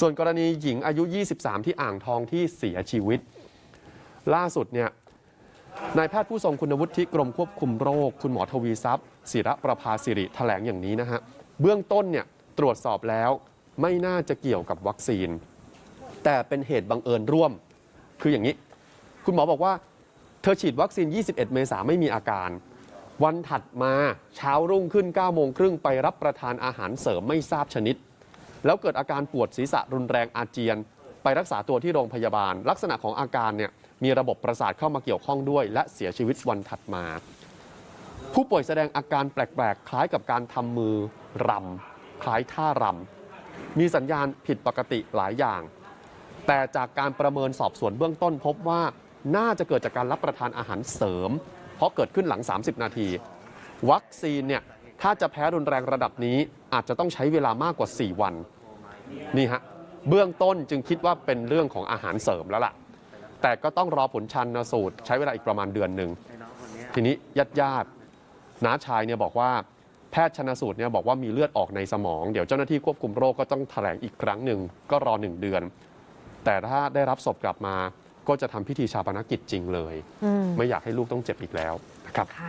ส่วนกรณีหญิงอายุ 23 ที่อ่างทองที่เสียชีวิต ล่าสุดเนี่ยนายแพทย์ผู้ทรงคุณวุฒิกรมควบคุมโรค คุณหมอทวีทรัพย์ศิระประภาสิริแถลงอย่างนี้นะฮะเบื้องต้นเนี่ยตรวจสอบแล้วไม่น่าจะเกี่ยวกับวัคซีน แต่เป็นเหตุบังเอิญร่วม คืออย่างนี้ คุณหมอบอกว่า เธอฉีดวัคซีน 21 เมษายนไม่มีอาการ วันถัดมาเช้ารุ่งขึ้น9โมงครึ่งไปรับประทานอาหารเสริมไม่ทราบชนิด แล้วเกิดอาการปวดศีรษะรุนแรงอาเจียน ไปรักษาตัวที่โรงพยาบาล ลักษณะของอาการเนี่ยมีระบบประสาทเข้ามาเกี่ยวข้องด้วย และเสียชีวิตวันถัดมา ผู้ป่วยแสดงอาการแปลกๆ คล้ายกับการทำมือรำคล้ายท่ารำมีสัญญาณผิดปกติหลายอย่าง แต่จากการประเมินสอบสวนเบื้องต้นพบว่าน่าจะเกิดจากการรับประทานอาหารเสริม เพราะเกิดขึ้นหลัง 30 นาที วัคซีนเนี่ยถ้าจะแพ้รุนแรงระดับนี้ อาจจะต้องใช้เวลามากกว่า 4 วันนี่ฮะเบื้องต้นจึงคิดว่าเป็นเรื่องของอาหารเสริมแล้วล่ะ แต่ก็ต้องรอผลชันสูตร ใช้เวลาอีกประมาณเดือนหนึ่งทีนี้ญาติญาติๆน้าชายเนี่ยบอกว่าแพทย์ชนสูตรเนี่ยบอกว่ามีเลือดออกในสมอง เดี๋ยวเจ้าหน้าที่ควบคุมโรคก็ต้องแถลงอีกครั้งหนึ่งก็รอหนึ่งเดือน แต่ถ้าได้รับศพกลับมาก็จะทำพิธีชาปนกิจจริงเลยอืมไม่อยากให้ลูกต้องเจ็บอีกแล้วนะครับ